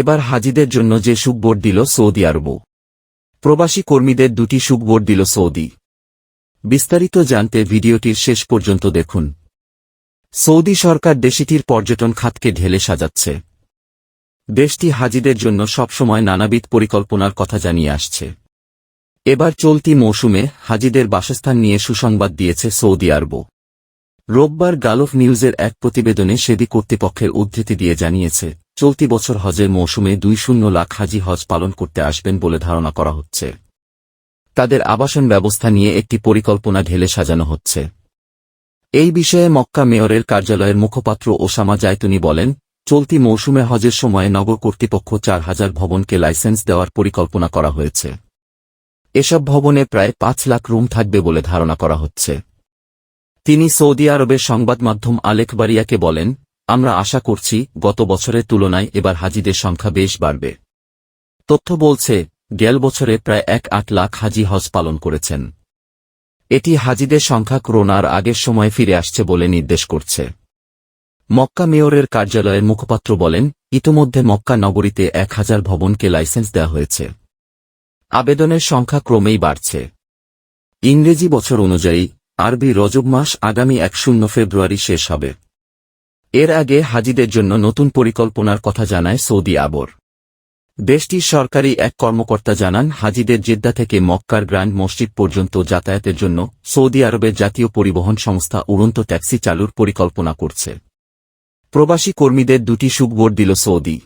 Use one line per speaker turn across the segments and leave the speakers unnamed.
এবার হাজিদের জন্য যে সুখবর দিল সৌদি আরব প্রবাসী কর্মীদের দুটি সুখবর দিল সৌদি। বিস্তারিত জানতে ভিডিওটির শেষ পর্যন্ত দেখুন। সৌদি সরকার দেশটির পর্যটন খাতকে ঢেলে সাজাচ্ছে। দেশটি হাজিদের জন্য সবসময় নানাবিধ পরিকল্পনার কথা জানিয়ে আসছে। এবার চলতি মৌসুমে হাজিদের বাসস্থান নিয়ে সুসংবাদ দিয়েছে সৌদি আরব রোববার গালফ নিউজের এক প্রতিবেদনে সেদি কর্তৃপক্ষের উদ্ধৃতি দিয়ে জানিয়েছে। চলতি বছর হজের মৌসুমে দুই শূন্য লাখ হাজি হজ পালন করতে আসবেন বলে ধারণা করা হচ্ছে। তাদের আবাসন ব্যবস্থা নিয়ে একটি পরিকল্পনা ঢেলে সাজানো হচ্ছে। এই বিষয়ে মক্কা মেয়রের কার্যালয়ের মুখপাত্র ওসামা জায়তুনি বলেন, চলতি মৌসুমে হজের সময়ে নগর কর্তৃপক্ষ চার হাজার ভবনকে লাইসেন্স দেওয়ার পরিকল্পনা করা হয়েছে। এসব ভবনে প্রায় পাঁচ লাখ রুম থাকবে বলে ধারণা করা হচ্ছে। তিনি সৌদি আরবের সংবাদ মাধ্যম আলেকবারিয়াকে বলেন আমরা আশা করছি, গত বছরের তুলনায় এবার হাজিদের সংখ্যা বেশ বাড়বে। তথ্য বলছে, গেল বছরে প্রায় এক আট লাখ হাজি হজ পালন করেছেন। এটি হাজিদের সংখ্যা করোনার আগের সময় ফিরে আসছে বলে নির্দেশ করছে। মক্কা মেয়রের কার্যালয়ের মুখপাত্র বলেন, ইতোমধ্যে মক্কা নগরীতে এক হাজার ভবনকে লাইসেন্স দেওয়া হয়েছে। আবেদনের সংখ্যা ক্রমেই বাড়ছে। ইংরেজি বছর অনুযায়ী, আরবি রজব মাস আগামী এক শূন্য ফেব্রুয়ারি শেষ হবে। এর আগে হাজিদের জন্য নতুন পরিকল্পনার কথা জানায় সৌদি আবর। দেশটির সরকারি এক কর্মকর্তা জানান, হাজিদের জেদ্দা থেকে মক্কার গ্র্যান্ড মসজিদ পর্যন্ত যাতায়াতের জন্য সৌদি আরবের জাতীয় পরিবহন সংস্থা উড়ন্ত ট্যাক্সি চালুর পরিকল্পনা করছে। প্রবাসী কর্মীদের দুটি সুখবর দিল সৌদি।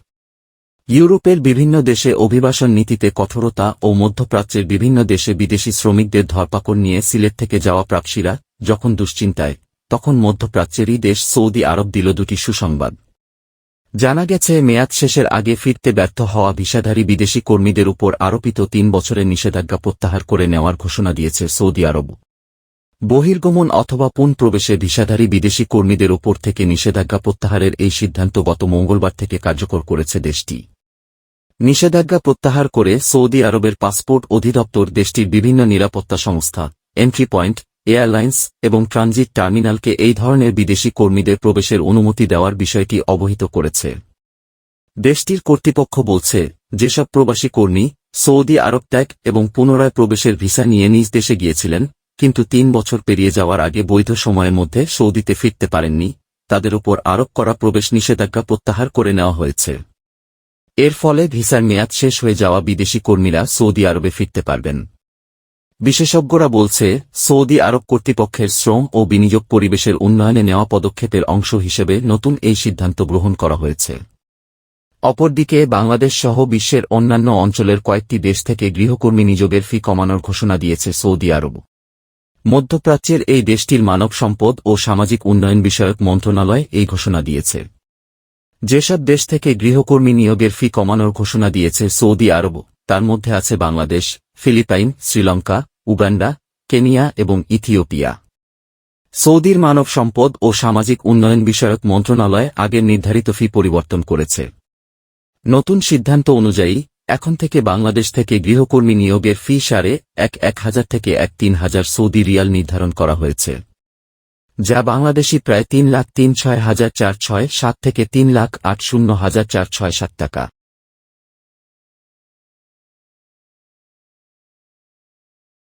ইউরোপের বিভিন্ন দেশে অভিবাসন নীতিতে কঠোরতা ও মধ্যপ্রাচ্যের বিভিন্ন দেশে বিদেশি শ্রমিকদের ধরপাকড় নিয়ে সিলেট থেকে যাওয়া প্রাপসীরা যখন দুশ্চিন্তায় তখন মধ্যপ্রাচ্যেরই দেশ সৌদি আরব দিল দুটি সুসংবাদ। জানা গেছে, মেয়াদ শেষের আগে ফিরতে ব্যর্থ হওয়া ভিসাধারী বিদেশি কর্মীদের উপর আরোপিত তিন বছরের নিষেধাজ্ঞা প্রত্যাহার করে নেওয়ার ঘোষণা দিয়েছে সৌদি আরব। বহির্গমন অথবা পুন প্রবেশে ভিসাধারী বিদেশি কর্মীদের উপর থেকে নিষেধাজ্ঞা প্রত্যাহারের এই সিদ্ধান্ত গত মঙ্গলবার থেকে কার্যকর করেছে দেশটি। নিষেধাজ্ঞা প্রত্যাহার করে সৌদি আরবের পাসপোর্ট অধিদপ্তর দেশটির বিভিন্ন নিরাপত্তা সংস্থা এন্ট্রি পয়েন্ট এয়ারলাইন্স এবং ট্রানজিট টার্মিনালকে এই ধরনের বিদেশি কর্মীদের প্রবেশের অনুমতি দেওয়ার বিষয়টি অবহিত করেছে। দেশটির কর্তৃপক্ষ বলছে, যেসব প্রবাসী কর্মী সৌদি আরব ত্যাগ এবং পুনরায় প্রবেশের ভিসা নিয়ে নিজ দেশে গিয়েছিলেন, কিন্তু তিন বছর পেরিয়ে যাওয়ার আগে বৈধ সময়ের মধ্যে সৌদিতে ফিরতে পারেননি, তাদের উপর আরোপ করা প্রবেশ নিষেধাজ্ঞা প্রত্যাহার করে নেওয়া হয়েছে। এর ফলে ভিসার মেয়াদ শেষ হয়ে যাওয়া বিদেশি কর্মীরা সৌদি আরবে ফিরতে পারবেন। বিশেষজ্ঞরা বলছে, সৌদি আরব কর্তৃপক্ষের শ্রম ও বিনিয়োগ পরিবেশের উন্নয়নে নেওয়া পদক্ষেপের অংশ হিসেবে নতুন এই সিদ্ধান্ত গ্রহণ করা হয়েছে। অপরদিকে, বাংলাদেশ সহ বিশ্বের অন্যান্য অঞ্চলের কয়েকটি দেশ থেকে গৃহকর্মী নিযোগের ফি কমানোর ঘোষণা দিয়েছে সৌদি আরব। মধ্যপ্রাচ্যের এই দেশটির মানব সম্পদ ও সামাজিক উন্নয়ন বিষয়ক মন্ত্রণালয় এই ঘোষণা দিয়েছে। যেসব দেশ থেকে গৃহকর্মী নিয়োগের ফি কমানোর ঘোষণা দিয়েছে সৌদি আরব, তার মধ্যে আছে Bangladesh, Philippines, Sri Lanka Uganda, Kenya এবং ইথিওপিয়া। সৌদির মানব সম্পদ ও সামাজিক উন্নয়ন বিষয়ক মন্ত্রণালয় আগের নির্ধারিত ফি পরিবর্তন করেছে। নতুন সিদ্ধান্ত অনুযায়ী, এখন থেকে বাংলাদেশ থেকে গৃহকর্মী নিয়োগের ফি সারে এক এক হাজার থেকে এক তিন হাজার সৌদি রিয়াল নির্ধারণ করা হয়েছে, যা বাংলাদেশি প্রায় তিন লাখ তিন ছয় হাজার চার ছয় সাত থেকে তিন লাখ আট শূন্য হাজার চার ছয় সাত টাকা।